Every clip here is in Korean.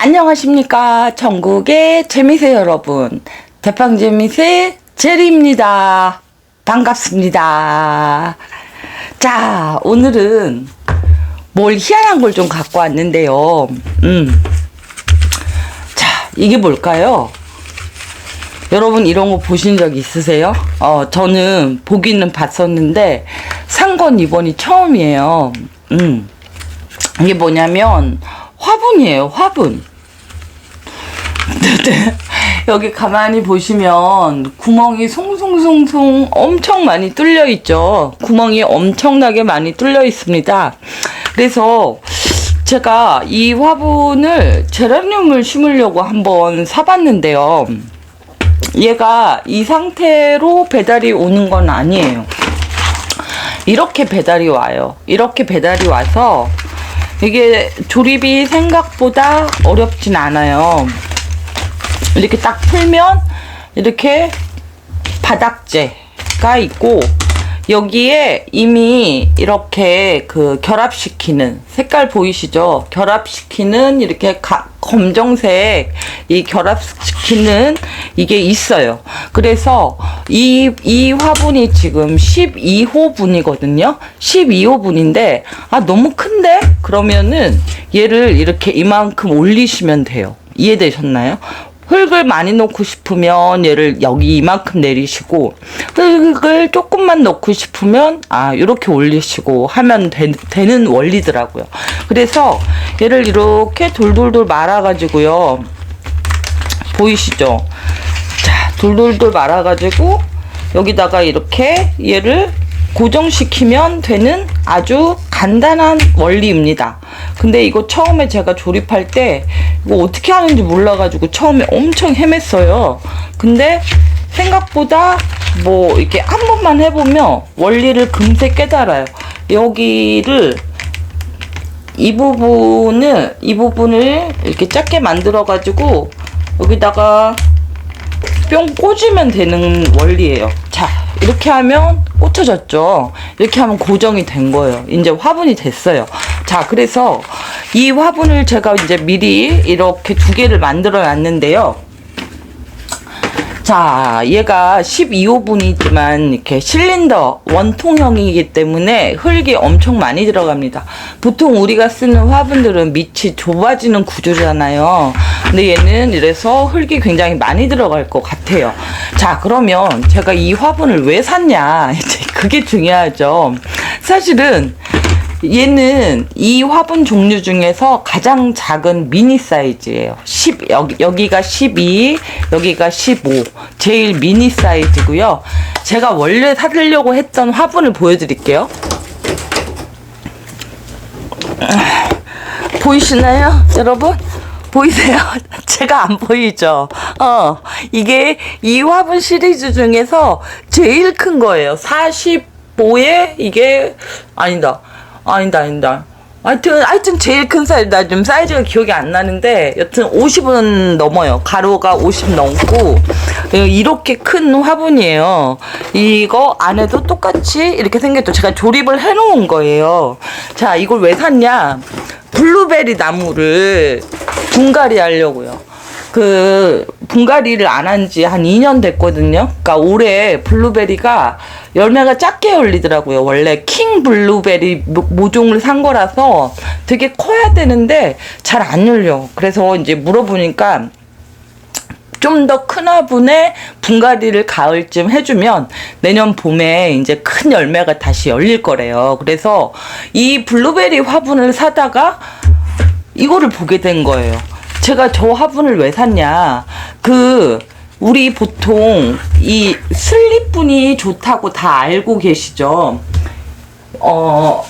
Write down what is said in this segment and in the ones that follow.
안녕하십니까. 전국의 재미새 여러분. 대빵재미새 제리입니다. 반갑습니다. 자, 오늘은 뭘 희한한 걸 좀 갖고 왔는데요. 음. 자, 이게 뭘까요? 여러분 이런 거 보신 적 있으세요? 어, 저는 보기는 봤었는데 산 건 이번이 처음이에요. 음. 이게 뭐냐면 화분이에요, 화분. 네, 여기 가만히 보시면 구멍이 송송송송 엄청 많이 뚫려 있죠. 구멍이 엄청나게 많이 뚫려 있습니다. 그래서 제가 이 화분을 제라늄을 심으려고 한번 사봤는데요. 얘가 이 상태로 배달이 오는 건 아니에요. 이렇게 배달이 와요. 이렇게 배달이 와서 이게 조립이 생각보다 어렵진 않아요. 이렇게 딱 풀면 이렇게 바닥재가 있고 여기에 이미 이렇게 그 결합시키는 색깔 보이시죠? 결합시키는 이렇게 가, 검정색 이 결합시키는 이게 있어요. 그래서 이, 이 화분이 지금 12호 분이거든요. 12호 분인데 아 너무 큰데? 그러면은 얘를 이렇게 이만큼 올리시면 돼요. 이해되셨나요? 흙을 많이 넣고 싶으면 얘를 여기 이만큼 내리시고 흙을 조금만 넣고 싶으면 아 이렇게 올리시고 하면 되, 되는 원리더라고요. 그래서 얘를 이렇게 돌돌돌 말아가지고요. 보이시죠? 자 돌돌돌 말아가지고 여기다가 이렇게 얘를 고정시키면 되는 아주 간단한 원리입니다. 근데 이거 처음에 제가 조립할 때 이거 어떻게 하는지 몰라가지고 처음에 엄청 헤맸어요. 근데 생각보다 뭐 이렇게 한 번만 해보면 원리를 금세 깨달아요. 여기를 이 부분을 이 부분을 이렇게 작게 만들어 가지고 여기다가 뿅 꽂으면 되는 원리예요. 자, 이렇게 하면 꽂혀졌죠. 이렇게 하면 고정이 된 거예요. 이제 화분이 됐어요. 자, 그래서 이 화분을 제가 이제 미리 이렇게 두 개를 만들어 놨는데요. 자, 얘가 12호분이지만 이렇게 실린더 원통형이기 때문에 흙이 엄청 많이 들어갑니다. 보통 우리가 쓰는 화분들은 밑이 좁아지는 구조잖아요. 근데 얘는 이래서 흙이 굉장히 많이 들어갈 것 같아요. 자, 그러면 제가 이 화분을 왜 샀냐? 이제 그게 중요하죠. 사실은 얘는 이 화분 종류 중에서 가장 작은 미니 사이즈예요. 10 여기 여기가 12, 여기가 15. 제일 미니 사이즈고요. 제가 원래 사려고 했던 화분을 보여드릴게요. 아, 보이시나요, 여러분? 보이세요? 제가 안 보이죠? 어, 이게 이 화분 시리즈 중에서 제일 큰 거예요. 45에 이게 아니다. 아니다, 아니다. 하여튼, 하여튼 제일 큰 사이즈, 나 좀 사이즈가 기억이 안 나는데, 여튼 50은 넘어요. 가로가 50 넘고, 이렇게 큰 화분이에요. 이거 안에도 똑같이 이렇게 생겼죠. 제가 조립을 해 놓은 거예요. 자, 이걸 왜 샀냐? 블루베리 나무를 분갈이 하려고요. 그 분갈이를 안 한 지 한 2년 됐거든요. 그러니까 올해 블루베리가 열매가 작게 열리더라고요. 원래 킹 블루베리 모- 모종을 산 거라서 되게 커야 되는데 잘 안 열려. 그래서 이제 물어보니까 좀더큰 화분에 분갈이를 가을쯤 해주면 내년 봄에 이제 큰 열매가 다시 열릴 거래요. 그래서 이 블루베리 화분을 사다가 이거를 보게 된 거예요. 제가 저 화분을 왜 샀냐. 그, 우리 보통 이 슬립분이 좋다고 다 알고 계시죠? 어,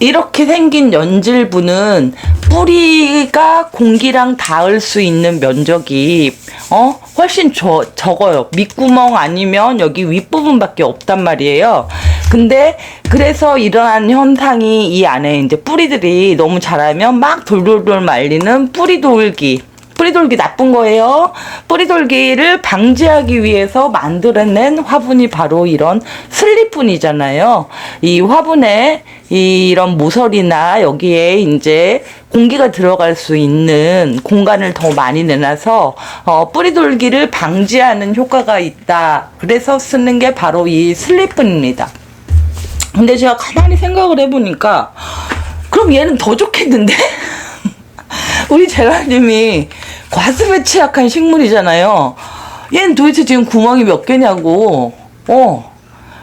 이렇게 생긴 연질분은 뿌리가 공기랑 닿을 수 있는 면적이 어 훨씬 저, 적어요. 밑구멍 아니면 여기 윗부분밖에 없단 말이에요. 근데 그래서 일어난 현상이 이 안에 이제 뿌리들이 너무 자라면 막 돌돌돌 말리는 뿌리 돌기 뿌리돌기 나쁜 거예요. 뿌리돌기를 방지하기 위해서 만들어낸 화분이 바로 이런 슬립분이잖아요. 이 화분에 이런 모서리나 여기에 이제 공기가 들어갈 수 있는 공간을 더 많이 내놔서 어, 뿌리돌기를 방지하는 효과가 있다. 그래서 쓰는 게 바로 이 슬립분입니다. 근데 제가 가만히 생각을 해보니까 그럼 얘는 더 좋겠는데? 우리 제라님이 과습에 취약한 식물이잖아요. 얘는 도대체 지금 구멍이 몇 개냐고. 어.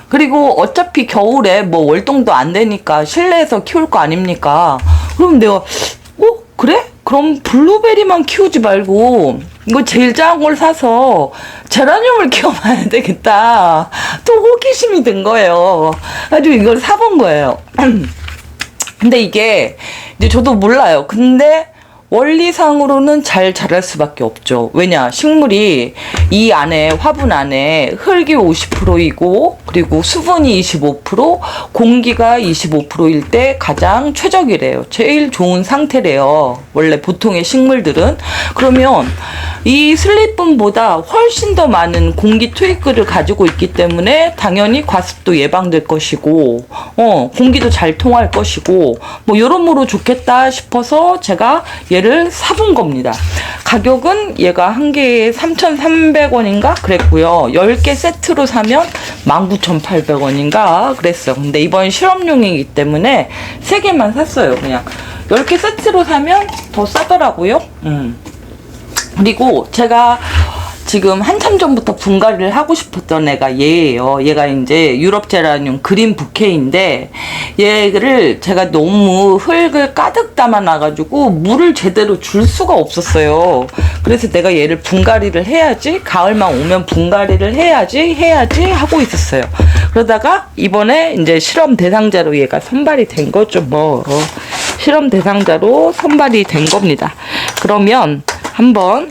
그리고 어차피 겨울에 뭐 월동도 안 되니까 실내에서 키울 거 아닙니까? 그럼 내가, 어? 그럼 블루베리만 키우지 말고, 이거 제일 작은 걸 사서 제라늄을 키워봐야 되겠다. 또 호기심이 든 거예요. 아주 이걸 사본 거예요. 근데 이게 이제 저도 몰라요. 근데 원리상으로는 잘 자랄 수밖에 없죠. 왜냐, 식물이 이 안에, 화분 안에 흙이 50%이고, 그리고 수분이 25%, 공기가 25%일 때 가장 최적이래요. 제일 좋은 상태래요. 원래 보통의 식물들은. 그러면 이 슬립분보다 훨씬 더 많은 공기 투입구를 가지고 있기 때문에 당연히 과습도 예방될 것이고, 어, 공기도 잘 통할 것이고, 뭐, 여러모로 좋겠다 싶어서 제가 얘를 사본 겁니다. 가격은 얘가 한 개에 3,300원인가 그랬고요. 10개 세트로 사면 19,800원인가 그랬어요. 근데 이번 실험용이기 때문에 3개만 샀어요. 그냥 10개 세트로 사면 더 싸더라고요. 음. 그리고 제가 지금 한참 전부터 분갈이를 하고 싶었던 애가 얘예요. 얘가 이제 유럽 제라늄 그린 부케인데 얘를 제가 너무 흙을 가득 담아놔가지고 물을 제대로 줄 수가 없었어요. 그래서 내가 얘를 분갈이를 해야지 가을만 오면 분갈이를 해야지 해야지 하고 있었어요. 그러다가 이번에 이제 실험 대상자로 얘가 선발이 된 거죠. 뭐 실험 대상자로 선발이 된 겁니다. 그러면 한번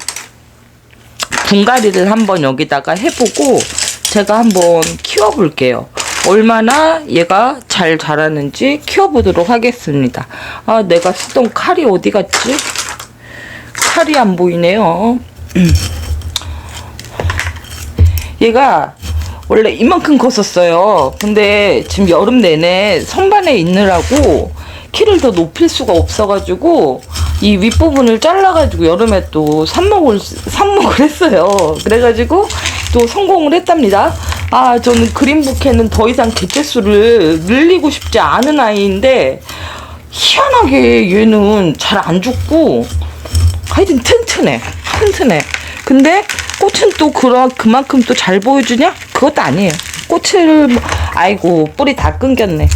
분갈이를 한번 여기다가 해보고 제가 한번 키워볼게요. 얼마나 얘가 잘 자라는지 키워보도록 하겠습니다. 아, 내가 쓰던 칼이 어디 갔지? 칼이 안 보이네요. 음. 얘가 원래 이만큼 컸었어요. 근데 지금 여름 내내 선반에 있느라고 키를 더 높일 수가 없어가지고 이 윗부분을 잘라가지고 여름에 또 삽목을 삽목을 했어요. 그래가지고 또 성공을 했답니다. 아 저는 그린 부케는 더 이상 개체수를 늘리고 싶지 않은 아이인데 희한하게 얘는 잘 안 죽고 하여튼 튼튼해 튼튼해. 근데 꽃은 또 그러 그만큼 또 잘 보여주냐? 그것도 아니에요. 꽃을 뭐- 아이고 뿌리 다 끊겼네.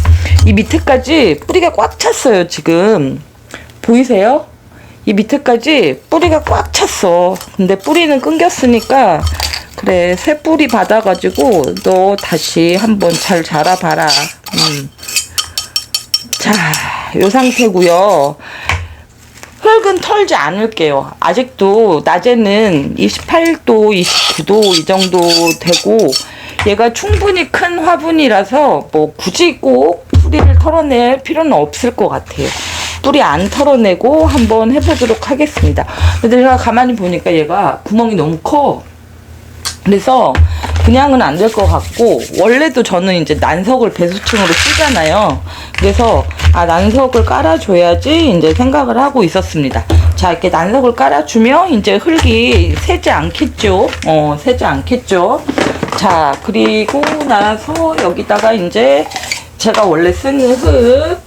이 밑에까지 뿌리가 꽉 찼어요 지금 보이세요? 이 밑에까지 뿌리가 꽉 찼어. 근데 뿌리는 끊겼으니까 그래 새 뿌리 받아가지고 너 다시 한번 잘 자라봐라. 음. 자, 요 상태고요. 흙은 털지 않을게요. 아직도 낮에는 28도, 29도 이 정도 되고 얘가 충분히 큰 화분이라서 뭐 굳이 꼭 뿌리를 털어낼 필요는 없을 것 같아요. 뿌리 안 털어내고 한번 해보도록 하겠습니다. 근데 제가 가만히 보니까 얘가 구멍이 너무 커. 그래서 그냥은 안 될 것 같고 원래도 저는 이제 난석을 배수층으로 쓰잖아요. 그래서 아 난석을 깔아줘야지 이제 생각을 하고 있었습니다. 자 이렇게 난석을 깔아주면 이제 흙이 새지 않겠죠. 어 새지 않겠죠. 자 그리고 나서 여기다가 이제 제가 원래 쓰는 흙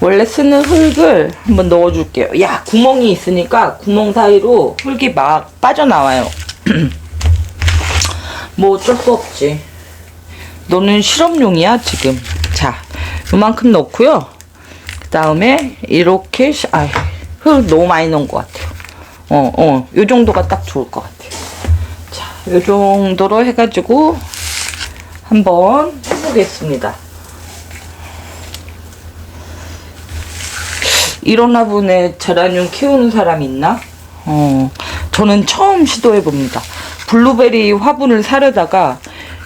원래 쓰는 흙을 한번 넣어줄게요. 야 구멍이 있으니까 구멍 사이로 흙이 막 빠져나와요. 뭐 어쩔 수 없지. 너는 실험용이야 지금. 자, 요만큼 넣고요. 그 다음에 이렇게 시- 아이 흙 너무 많이 넣은 것 같아요. 어, 어, 요 정도가 딱 좋을 것 같아요. 자, 요 정도로 해가지고 한번 해보겠습니다. 이런 화분에 제라늄 키우는 사람 있나? 어, 저는 처음 시도해 봅니다. 블루베리 화분을 사려다가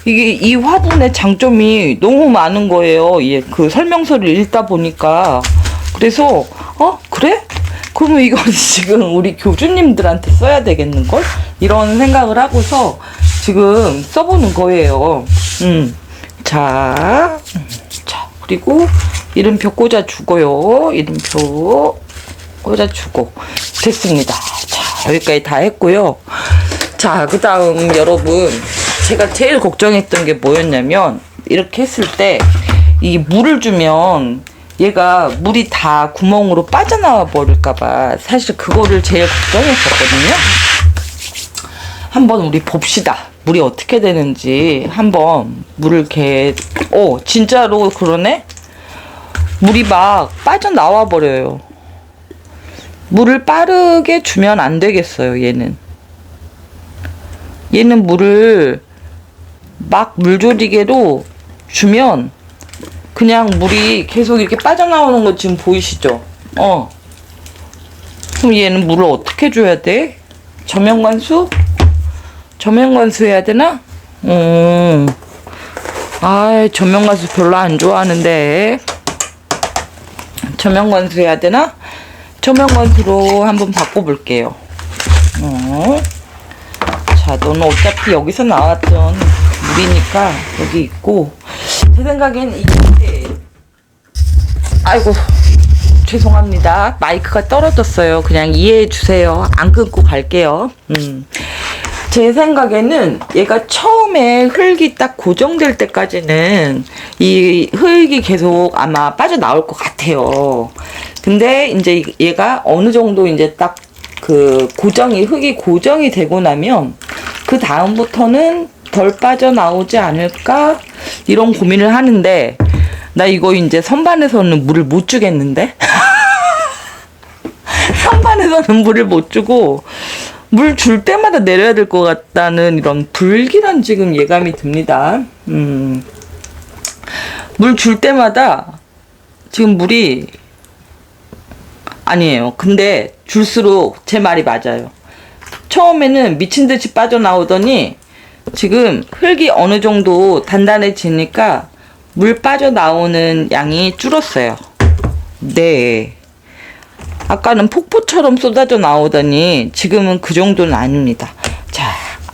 이게 이 화분의 장점이 너무 많은 거예요. 예, 그 설명서를 읽다 보니까 그래서 어 그래? 그러면 이건 지금 우리 교주님들한테 써야 되겠는 걸? 이런 생각을 하고서 지금 써보는 거예요. 음. 자, 음, 자, 그리고 이름표 꽂아주고요. 이름표 꽂아주고. 됐습니다. 자, 여기까지 다 했고요. 자, 그 다음 여러분. 제가 제일 걱정했던 게 뭐였냐면, 이렇게 했을 때, 이 물을 주면, 얘가 물이 다 구멍으로 빠져나와 버릴까봐, 사실 그거를 제일 걱정했었거든요. 한번 우리 봅시다. 물이 어떻게 되는지 한번 물을 이렇게 어 진짜로 그러네. 물이 막 빠져나와 버려요. 물을 빠르게 주면 안 되겠어요, 얘는. 얘는 물을 막 물조리개로 주면 그냥 물이 계속 이렇게 빠져나오는 거 지금 보이시죠? 어. 그럼 얘는 물을 어떻게 줘야 돼? 저명관수? 저명관수 해야 되나? 음. 아, 저명관수 별로 안 좋아하는데. 저명관수 해야 되나? 저명관수로 한번 바꿔볼게요. 어. 자, 너는 어차피 여기서 나왔던 물이니까 여기 있고. 제 생각엔 이게. 아이고. 죄송합니다. 마이크가 떨어졌어요. 그냥 이해해 주세요. 안 끊고 갈게요. 음. 제 생각에는 얘가 처음에 흙이 딱 고정될 때까지는 이 흙이 계속 아마 빠져나올 것 같아요. 근데 이제 얘가 어느 정도 이제 딱 그 고정이, 흙이 고정이 되고 나면 그 다음부터는 덜 빠져나오지 않을까? 이런 고민을 하는데 나 이거 이제 선반에서는 물을 못 주겠는데? 선반에서는 물을 못 주고 물 줄 때마다 내려야 될 것 같다는 이런 불길한 지금 예감이 듭니다. 음. 물 줄 때마다 지금 물이 아니에요. 근데 줄수록 제 말이 맞아요. 처음에는 미친 듯이 빠져나오더니 지금 흙이 어느 정도 단단해지니까 물 빠져나오는 양이 줄었어요. 네. 아까는 폭포처럼 쏟아져 나오더니 지금은 그 정도는 아닙니다. 자,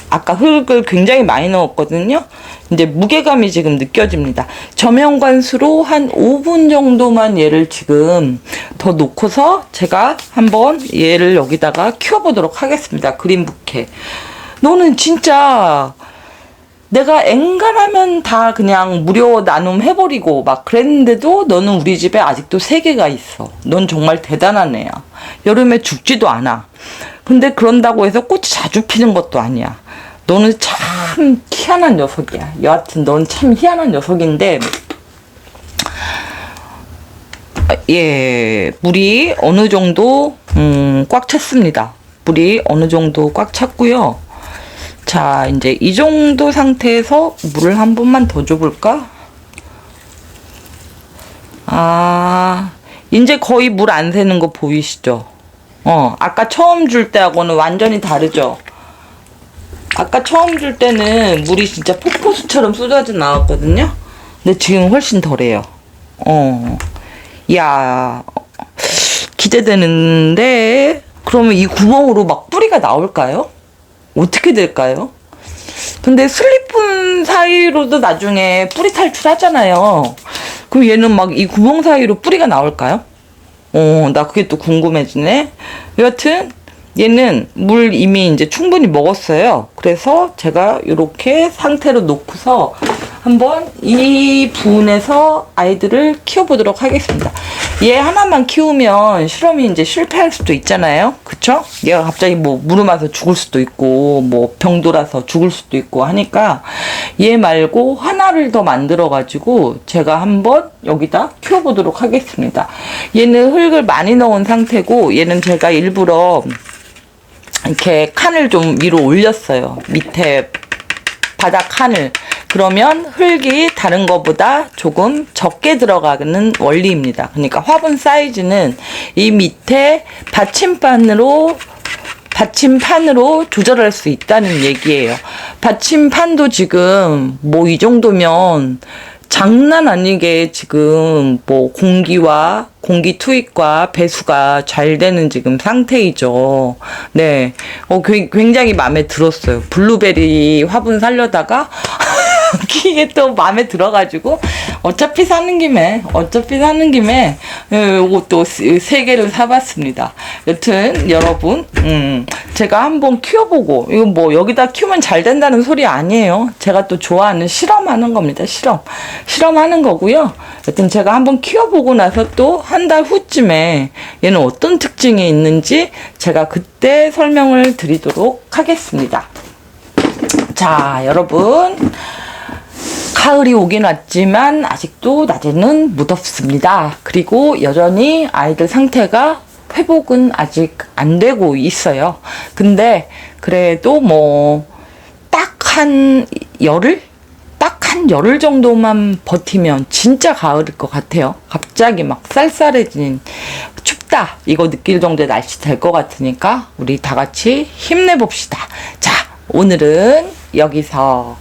아까 흙을 굉장히 많이 넣었거든요. 이제 무게감이 지금 느껴집니다. 저명관수로 한 5분 정도만 얘를 지금 더 놓고서 제가 한번 얘를 여기다가 키워보도록 하겠습니다. 그린 부케. 너는 진짜 내가 엔간하면 다 그냥 무료 나눔 해버리고 막 그랬는데도 너는 우리 집에 아직도 세 개가 있어. 넌 정말 대단한 애야. 여름에 죽지도 않아. 근데 그런다고 해서 꽃이 자주 피는 것도 아니야. 너는 참 희한한 녀석이야. 여하튼 넌 참 희한한 녀석인데, 예, 물이 어느 정도, 음, 꽉 찼습니다. 물이 어느 정도 꽉 찼고요. 자, 이제 이 정도 상태에서 물을 한 번만 더 줘볼까? 아, 이제 거의 물 안 새는 거 보이시죠? 어, 아까 처음 줄 때하고는 완전히 다르죠? 아까 처음 줄 때는 물이 진짜 폭포수처럼 쏟아져 나왔거든요? 근데 지금 훨씬 덜해요. 어, 야, 기대되는데, 그러면 이 구멍으로 막 뿌리가 나올까요? 어떻게 될까요? 근데 슬리픈 사이로도 나중에 뿌리 탈출하잖아요. 그럼 얘는 막 이 구멍 사이로 뿌리가 나올까요? 어, 나 그게 또 궁금해지네. 여하튼 얘는 물 이미 이제 충분히 먹었어요. 그래서 제가 이렇게 상태로 놓고서 한번 이 부분에서 아이들을 키워보도록 하겠습니다. 얘 하나만 키우면 실험이 이제 실패할 수도 있잖아요. 그쵸? 얘가 갑자기 뭐 무릎 아서 죽을 수도 있고, 뭐 병돌아서 죽을 수도 있고 하니까 얘 말고 하나를 더 만들어 가지고 제가 한번 여기다 키워보도록 하겠습니다. 얘는 흙을 많이 넣은 상태고, 얘는 제가 일부러 이렇게 칸을 좀 위로 올렸어요. 밑에 바닥 칸을. 그러면 흙이 다른 것보다 조금 적게 들어가는 원리입니다. 그러니까 화분 사이즈는 이 밑에 받침판으로 받침판으로 조절할 수 있다는 얘기예요. 받침판도 지금 뭐 이 정도면 장난 아니게 지금 뭐 공기와 공기 투입과 배수가 잘 되는 지금 상태이죠. 네. 어, 굉- 굉장히 마음에 들었어요. 블루베리 화분 살려다가 이게 또 마음에 들어가지고 어차피 사는 김에 어차피 사는 김에 예, 요거 또세 개를 사봤습니다. 여튼 여러분, 음, 제가 한번 키워보고 이거 뭐 여기다 키우면 잘 된다는 소리 아니에요. 제가 또 좋아하는 실험하는 겁니다. 실험, 실험하는 거고요. 여튼 제가 한번 키워보고 나서 또 한 달 후쯤에 얘는 어떤 특징이 있는지 제가 그때 설명을 드리도록 하겠습니다. 자, 여러분. 가을이 오긴 왔지만 아직도 낮에는 무덥습니다. 그리고 여전히 아이들 상태가 회복은 아직 안 되고 있어요. 근데 그래도 뭐 딱 한 열흘? 딱 한 열흘 정도만 버티면 진짜 가을일 것 같아요. 갑자기 막 쌀쌀해진 춥다 이거 느낄 정도의 날씨 될 것 같으니까 우리 다 같이 힘내봅시다. 자, 오늘은 여기서